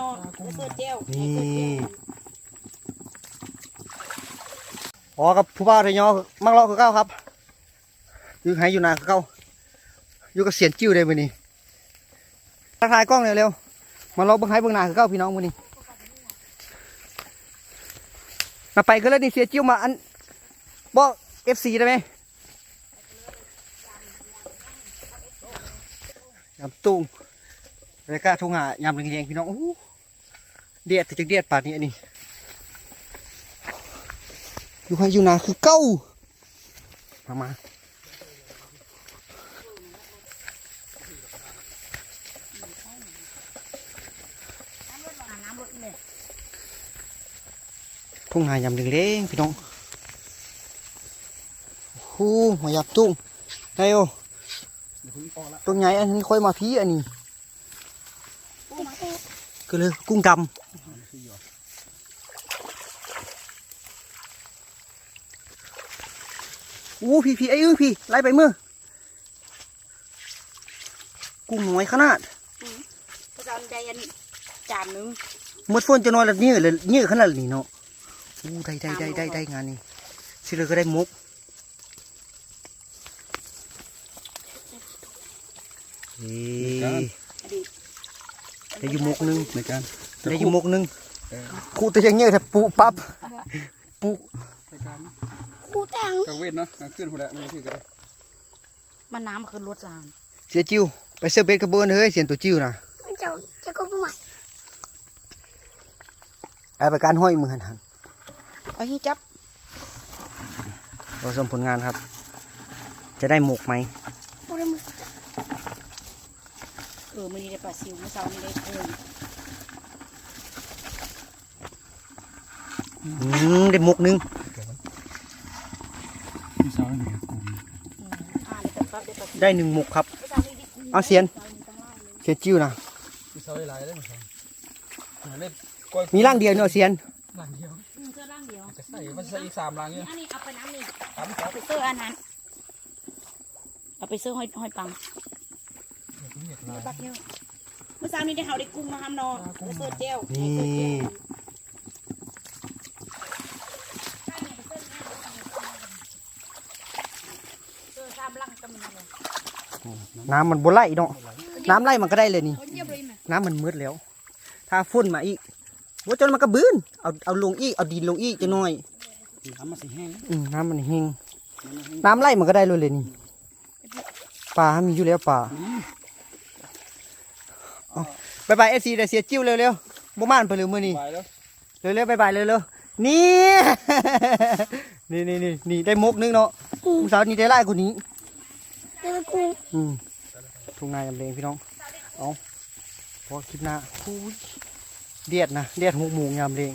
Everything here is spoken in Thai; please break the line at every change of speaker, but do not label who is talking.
นอนเสื้อเจล
นี่อ๋อกับผู้บ่าวไทยยอมักเลาะคือเก้าครับอยู่ไหอยู่นาคือเก้าอยู่กับเสียนจิ้วได้มื้อนี้ทักทายกล้องเร็วๆมาเลาะเบิ่งให้เบิ่งนาคือเก้าพี่น้องมื้อนี้มาไปกันเลยนี่เสียจิ้วมาอันบอก FC ได้ไหมยำตุ้งแล้วก็ทุ่งหายำเรียงๆพี่น้องโอ้โห เดียดถึงจะเดียดป่านนี้อันนี้อยู่ให้อยู่นาคือเก้ามามา
น้ำรถเลย
ทุ่งนายำเล็งๆพี่น้องฮู้มายับตุ้งได้โอตัวใหญ่อันนี้ค่อยมาพี่อันนี้ก็เลยกุ้งดำ อู้พี่พี่ไอ้อึ้งพี่ไล่ไปมือกุ้งน้อยขนาด
พระเจ้าใจอันจานนึง
หมดฝนจะนอนแล้วยืดเลยยืดขนาดนี้เนาะอู้ได้ได้ได้ได้ได้งานนี้สิเลยก็ได้มุกเฮ้ยได้อยู่มุกหนึง
ในการ
ได้อยู่มุกหนึงคู่ตัวยังเงี้ยแต่ปูปั๊บปู
ในการ
คู่แต่ง
กลางเวทเนาะกลางคืนคนละไม่ถือกัน
มันน้ำคือรถจาน
เสียจิ้วไปเสิร์ฟเบ็ดกระเบือนเฮ้ยเสียนตัวจิ้วนะ
เจ้าเจ้าก็ไม่ไหว
ไอ้ประการห้อยมือหันหัน
เอาที่จับ
เราชมผลงานครับ จะได้หมกไหม
เออมันนี่ได้ปลาซิวเมื่อเช้านี่ได้เพิ่ม
อืมได้หมกหนึง
พี่สาวเนี่ยกลุ่ม
อ่าได้แต่ปั๊บได้ปลาซิว
ได้หนึ่งหมกครับ
เมื่อเช้านี่ได้กุ้ง
เอาเสียน
เช้านี่ตั้งล่างเลย
เสียจิ้วนะ
พี่สาวหลายได้เหมือนกันเล่นก้อย
มีร่างเดียวเนาะเสียน
หลังเดียว
อืมเสื้อล่างเดียว
จะใส่มันใส่อีกสามหลังเนี่ย
อันนี้เอาไปน้ำนี่
สามสา
เอา
ม
ไปเสื้ออันนั้นเอาไปเสื้อห้อยห้อยปัง
เนี่ยลาย
ปักเยอะเมื่อเช้านี้ได้เฮาได้กุ้งมาทำนอนได้เสื้อเจล
นี่
สื้อซ้ำลังก็มีเลย
น้ำมันบนไล่เนาะน้ำไล่มันก็ได้เลยนี่
คนเยียบเลยไหม
น้ำมันมืดแล้ว ถ้าฝุ่นมาอีกว่าจนมันก็บืนเอาเอาลงอีกเอาดินลงอีกจะน้อย
น้ำมันสีแห้ง
อืมน้ำมันแห้งน้ำไล่มันก็ได้เลยเลยนี่ปลามีอยู่แล้วปลาเอาบายบายเอฟซีเดี๋ยวเสียจิ้วเร็วๆบ่มานไปเร็วมือนี่
ไปแล้ว
เร็วๆบายบายเร็วๆนี่ นี่นี่นี่นี่ได้มกนึงเนาะ ผู้สาวนี่ได้ไล่คนนี้
ได้กุ้ง
อืมทุ่งนายำเลงพี่น้อง เอาพอคลิปหน้าอุ้ยเดียดนะเดียดหูหมูยำเลง